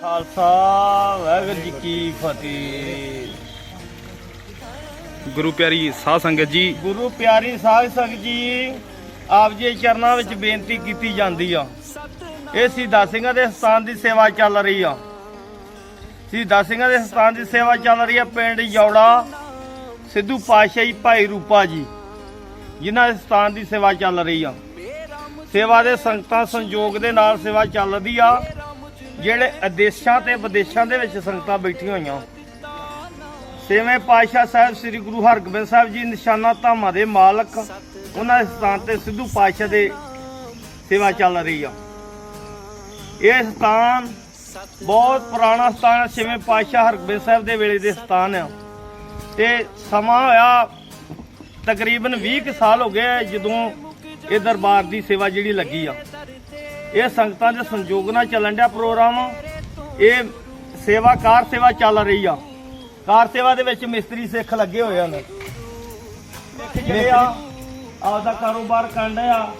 ਖਾਲਸਾ ਵਾਹਿਗੁਰੂ ਜੀ ਕੀ ਫਤਿਹ। ਗੁਰੂ ਪਿਆਰੀ ਸਾਧ ਸੰਗਤ ਜੀ। ਗੁਰੂ ਪਿਆਰੀ ਸਾਧ ਸੰਗਤ ਜੀ ਆਪ ਜੀ ਚਰਨਾਂ ਵਿੱਚ ਬੇਨਤੀ ਕੀਤੀ ਜਾਂਦੀ ਆ। ਇਹ ਸ਼ਹੀਦਾਂ ਸਿੰਘਾਂ ਦੇ ਸਥਾਨ ਦੀ ਸੇਵਾ ਚੱਲ ਰਹੀ ਆ। ਸ਼ਹੀਦਾਂ ਸਿੰਘਾਂ ਦੇ ਸਥਾਨ ਦੀ ਸੇਵਾ ਚੱਲ ਰਹੀ ਆ ਪਿੰਡ ਜੌੜਾ, ਸਿੱਧੂ ਪਾਤਸ਼ਾਹੀ, ਭਾਈ ਰੂਪਾ ਜੀ, ਜਿਨ੍ਹਾਂ ਦੇ ਸਥਾਨ ਦੀ ਸੇਵਾ ਚੱਲ ਰਹੀ ਆ। ਸੇਵਾ ਦੇ ਸੰਗਤਾਂ ਸੰਯੋਗ ਦੇ ਨਾਲ ਸੇਵਾ ਚੱਲਦੀ ਆ। ਜਿਹੜੇ ਅਦੇਸ਼ਾਂ ਤੇ ਵਿਦੇਸ਼ਾਂ ਦੇ ਵਿੱਚ ਸੰਗਤਾਂ ਬੈਠੀਆਂ ਹੋਈਆਂ। ਛੇਵੇਂ ਪਾਤਸ਼ਾਹ ਸਾਹਿਬ ਸ੍ਰੀ ਗੁਰੂ ਹਰਗੋਬਿੰਦ ਸਾਹਿਬ ਜੀ, ਨਿਸ਼ਾਨਾ ਧਾਮਾਂ ਦੇ ਮਾਲਕ, ਉਹਨਾਂ ਦੇ ਸਥਾਨ ਤੇ ਸਿੱਧੂ ਪਾਤਸ਼ਾਹ ਦੇ ਸੇਵਾ ਚੱਲ ਰਹੀ ਆ। ਇਹ ਸਥਾਨ ਬਹੁਤ ਪੁਰਾਣਾ ਸਥਾਨ ਹੈ, ਛੇਵੇਂ ਪਾਤਸ਼ਾਹ ਹਰਗੋਬਿੰਦ ਸਾਹਿਬ ਦੇ ਵੇਲੇ ਦੇ ਸਥਾਨ ਆ ਤੇ ਸਮਾਂ ਹੋਇਆ ਤਕਰੀਬਨ 20 ਕੁ ਸਾਲ ਹੋ ਗਏ ਜਦੋਂ ਇਹ ਦਰਬਾਰ ਦੀ ਸੇਵਾ ਜਿਹੜੀ ਲੱਗੀ ਆ। ਇਹ ਸੰਗਤਾਂ ਦੇ ਸੰਯੋਗ ਨਾਲ ਚੱਲਣ ਡਿਆ ਪ੍ਰੋਗਰਾਮ। ਇਹ ਸੇਵਾ, ਕਾਰ ਸੇਵਾ ਚੱਲ ਰਹੀ ਆ। ਕਾਰ ਸੇਵਾ ਦੇ ਵਿੱਚ ਮਿਸਤਰੀ ਸਿੱਖ ਲੱਗੇ ਹੋਏ ਹਨ। ਜਿਹੜੇ ਆ, ਆਪਦਾ ਕਾਰੋਬਾਰ ਕਰਨ ਆ।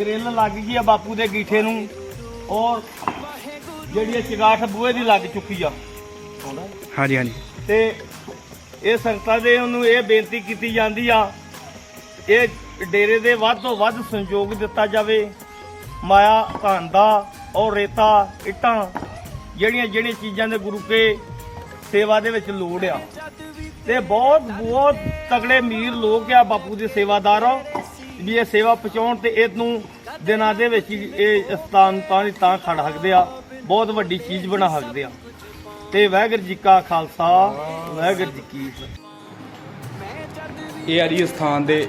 ਗ੍ਰਿਲ ਲੱਗ ਗਈ ਆ ਬਾਪੂ ਦੇ ਗੀਠੇ ਨੂੰ। ਔਰ ਜਿਹੜੀ ਇਹ ਚਗਾਠ ਬੂਹੇ ਦੀ ਲੱਗ ਚੁੱਕੀ ਆ। ਹਾਂਜੀ ਹਾਂਜੀ। ਤੇ ਇਹ ਸੰਗਤਾਂ ਦੇ ਉਹਨੂੰ ਇਹ ਬੇਨਤੀ ਕੀਤੀ ਜਾਂਦੀ ਆ ਇਹ ਡੇਰੇ ਦੇ ਵੱਧ ਤੋਂ ਵੱਧ ਸੰਯੋਗ ਦਿੱਤਾ ਜਾਵੇ। ਮਾਇਆ ਧਨ ਦਾ ਔਰ ਰੇਤਾ ਇੱਟਾਂ ਜਿਹੜੀਆਂ ਜਿਹੜੀਆਂ ਚੀਜ਼ਾਂ ਦੇ ਗੁਰੂ ਕੇ ਸੇਵਾ ਦੇ ਵਿੱਚ ਲੋੜ ਆ। ਤੇ ਬਹੁਤ ਬਹੁਤ ਤਗੜੇ ਅਮੀਰ ਲੋਕ ਆ ਬਾਪੂ ਦੇ ਸੇਵਾਦਾਰ। ਆ ਵੀ ਇਹ ਸੇਵਾ ਪਹੁੰਚਾਉਣ ਤੇ ਇਹਨੂੰ ਦਿਨਾਂ ਦੇ ਵਿੱਚ ਹੀ ਇਹ ਸਥਾਨ ਤਾਂ ਦੀ ਤਾਂ ਖੜ ਸਕਦੇ ਆ, ਬਹੁਤ ਵੱਡੀ ਚੀਜ਼ ਬਣਾ ਸਕਦੇ ਆ। ਤੇ ਵਾਹਿਗੁਰੂ ਜੀ ਕਾ ਖਾਲਸਾ, ਵਾਹਿਗੁਰੂ ਜੀ ਕੀ ਇਹ ਆ ਜੀ ਸਥਾਨ ਦੇ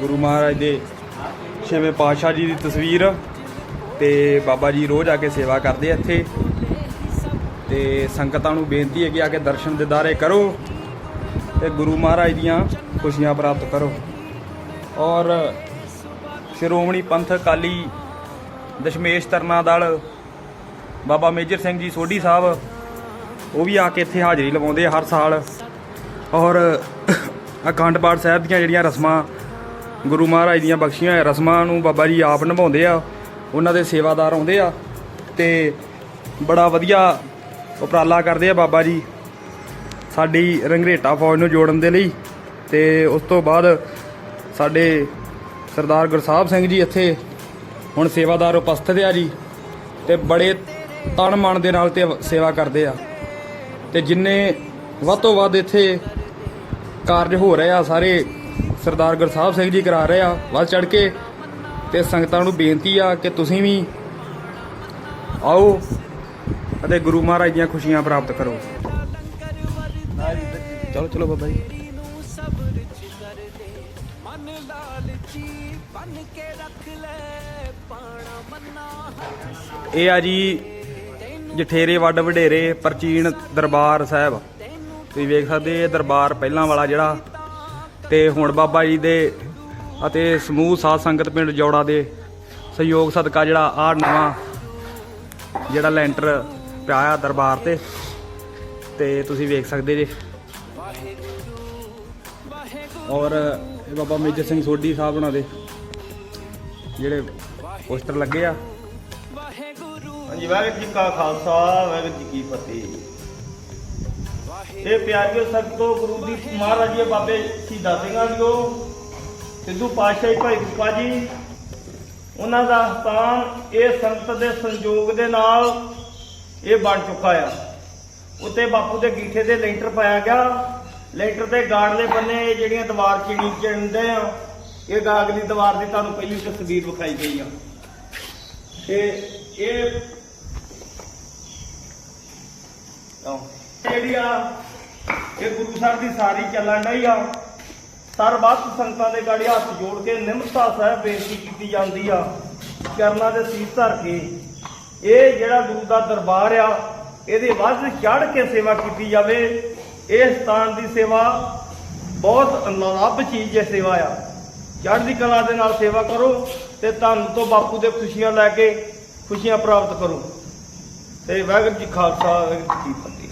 ਗੁਰੂ ਮਹਾਰਾਜ ਦੇ ਛੇਵੇਂ ਪਾਤਸ਼ਾਹ ਜੀ ਦੀ ਤਸਵੀਰ ਤੇ ਬਾਬਾ ਜੀ ਰੋਜ਼ ਆ ਕੇ ਸੇਵਾ ਕਰਦੇ ਇੱਥੇ। ਤੇ ਸੰਗਤਾਂ ਨੂੰ ਬੇਨਤੀ ਹੈ ਕਿ ਆ ਕੇ ਦਰਸ਼ਨ ਦਿਦਾਰੇ ਕਰੋ ਤੇ ਗੁਰੂ ਮਹਾਰਾਜ ਦੀਆਂ ਖੁਸ਼ੀਆਂ ਪ੍ਰਾਪਤ ਕਰੋ। ਔਰ ਸ਼੍ਰੋਮਣੀ ਪੰਥ ਅਕਾਲੀ ਦਸ਼ਮੇਸ਼ ਤਰਨਾ ਦਲ ਬਾਬਾ ਮੇਜਰ ਸਿੰਘ ਜੀ ਸੋਢੀ ਸਾਹਿਬ, ਉਹ ਵੀ ਆ ਕੇ ਇੱਥੇ ਹਾਜ਼ਰੀ ਲਵਾਉਂਦੇ ਆ ਹਰ ਸਾਲ। ਔਰ ਅਖੰਡ ਪਾਠ ਸਾਹਿਬ ਦੀਆਂ ਜਿਹੜੀਆਂ ਰਸਮਾਂ, ਗੁਰੂ ਮਹਾਰਾਜ ਦੀਆਂ ਬਖਸ਼ੀਆਂ ਹੋਈਆਂ ਰਸਮਾਂ ਨੂੰ ਬਾਬਾ ਜੀ ਆਪ ਨਿਭਾਉਂਦੇ ਆ, ਉਹਨਾਂ ਦੇ ਸੇਵਾਦਾਰ ਆਉਂਦੇ ਆ ਤੇ ਬੜਾ ਵਧੀਆ ਉਪਰਾਲਾ ਕਰਦੇ ਆ ਬਾਬਾ ਜੀ ਸਾਡੀ ਰੰਗਰੇਟਾ ਫੌਜ ਨੂੰ ਜੋੜਨ ਦੇ ਲਈ ਤੇ ਉਸ ਤੋਂ ਬਾਅਦ ਸਾਡੇ ਸਰਦਾਰ ਗੁਰਸਾਹਿਬ ਸਿੰਘ ਜੀ ਇੱਥੇ ਹੁਣ ਸੇਵਾਦਾਰ ਉਪਸਥਿਤ ਆ ਜੀ ਤੇ ਬੜੇ ਤਨ ਮਨ ਦੇ ਨਾਲ ਤੇ ਸੇਵਾ ਕਰਦੇ ਆ। ਤੇ ਜਿੰਨੇ ਵੱਧ ਤੋਂ ਵੱਧ ਇੱਥੇ ਕਾਰਜ ਹੋ ਰਹੇ ਆ, ਸਾਰੇ ਸਰਦਾਰ ਗੁਰਸਾਹਿਬ ਸਿੰਘ ਜੀ ਕਰਾ ਰਹੇ ਆ, ਵੱਧ ਚੜ ਕੇ। ਤੇ ਸੰਗਤਾਂ ਨੂੰ ਬੇਨਤੀ ਆ ਕਿ ਤੁਸੀਂ ਵੀ ਆਓ ਅਤੇ ਗੁਰੂ ਮਹਾਰਾਜ ਦੀਆਂ ਖੁਸ਼ੀਆਂ ਪ੍ਰਾਪਤ ਕਰੋ। ਚਲੋ ਚਲੋ ਬਾਬਾ ਜੀ। ਇਹ ਆ ਜੀ ਜਠੇਰੇ ਵੱਡ ਵਡੇਰੇ ਪ੍ਰਚੀਨ ਦਰਬਾਰ ਸਾਹਿਬ। ਤੁਸੀਂ ਵੇਖ ਸਕਦੇ ਇਹ ਦਰਬਾਰ ਪਹਿਲਾਂ ਵਾਲਾ ਜਿਹੜਾ ਤੇ ਹੁਣ ਬਾਬਾ ਜੀ ਦੇ ਅਤੇ ਸਮੂਹ ਸਾਧ ਸੰਗਤ ਪਿੰਡ ਜੌੜਾ ਦੇ ਸਹਿਯੋਗ ਸਦਕਾ ਜਿਹੜਾ ਆ ਨਵਾਂ ਜਿਹੜਾ ਲੈਂਟਰ ਪਿਆ ਆ ਦਰਬਾਰ ਤੇ। ਤੇ ਤੁਸੀਂ ਵੇਖ ਸਕਦੇ ਜੇ। ਔਰ ਇਹ ਬਾਬਾ ਮੇਜਰ ਸਿੰਘ ਸੋਢੀ ਸਾਹਿਬ ਉਹਨਾਂ ਦੇ, ਜਿਹੜੇ ਪੋਸਟਰ ਲੱਗੇ ਆ। ਹਾਂਜੀ, ਵਾਹਿਗੁਰੂ ਜੀ ਕਾ ਖਾਲਸਾ, ਵਾਹਿਗੁਰੂ ਜੀ ਕੀ ਫਤਿਹ। ਇਹ ਪਿਆਰਿਓ ਸੰਗਤੋ ਗੁਰੂ ਦੀ ਮਹਾਰਾਜ ਜੀ ਬਾਬੇ ਸ਼ਹੀਦਾਂ ਸਿੰਘਾਂ ਦਿਓ। ਸਿੱਧੂ ਪਾਤਸ਼ਾਹੀ ਭਾਈ ਰੂਪਾ ਜੀ, ਉਹਨਾਂ ਦਾ ਸਥਾਨ ਇਹ ਸੰਗਤ ਦੇ ਸੰਯੋਗ ਦੇ ਨਾਲ ਇਹ ਬਣ ਚੁੱਕਾ ਆ। ਉੱਤੇ ਬਾਪੂ ਦੇ ਗੀਠੇ ਦੇ ਲੈਂਟਰ ਪਾਇਆ ਗਿਆ। ਲੈਂਟਰ ਦੇ ਗਾੜਲੇ ਬੰਨੇ ਇਹ ਜਿਹੜੀਆਂ ਦੀਵਾਰ ਚਿੜੀ ਚਿਣਦੇ ਆ, ਇਹ ਗਾਗਲੀ ਦੀਵਾਰ ਦੀ ਤੁਹਾਨੂੰ ਪਹਿਲੀ ਤਸਵੀਰ ਵਿਖਾਈ ਗਈ ਆ। ਤੇ ਇਹ ਜਿਹੜੀ ਆ, ਇਹ ਗੁਰੂ ਸਾਹਿਬ ਦੀ ਸਾਰੀ ਚੱਲਣ ਡਈ ਆ। ਸਰਬੱਤ ਸੰਗਤਾਂ ਦੇ ਗਾੜੀ ਹੱਥ ਜੋੜ ਕੇ ਨਿਮਰਤਾ ਸਾਹਿਬ ਬੇਨਤੀ ਕੀਤੀ ਜਾਂਦੀ ਆ, ਚਰਨਾਂ ਦੇ ਸੀਸ ਧਰ ਕੇ। ਇਹ ਜਿਹੜਾ ਗੁਰੂ ਦਾ ਦਰਬਾਰ ਆ, ਇਹਦੇ ਵੱਧ ਚੜ ਕੇ ਸੇਵਾ ਕੀਤੀ ਜਾਵੇ। ਇਹ ਸਥਾਨ ਦੀ ਸੇਵਾ ਬਹੁਤ ਅਨਲੱਭ ਚੀਜ਼ ਹੈ, ਸੇਵਾ ਆ। ਚੜ੍ਹਦੀ ਕਲਾ ਦੇ ਨਾਲ ਸੇਵਾ ਕਰੋ ਤੇ ਧੰਨ ਤੋਂ ਬਾਪੂ ਦੇ ਖੁਸ਼ੀਆਂ ਲੈ ਕੇ ਖੁਸ਼ੀਆਂ ਪ੍ਰਾਪਤ ਕਰੋ। ਤੇ ਵਾਹਿਗੁਰੂ ਜੀ ਖਾਲਸਾ, ਵਾਹਿਗੁਰੂ ਜੀ ਫਤਿਹ।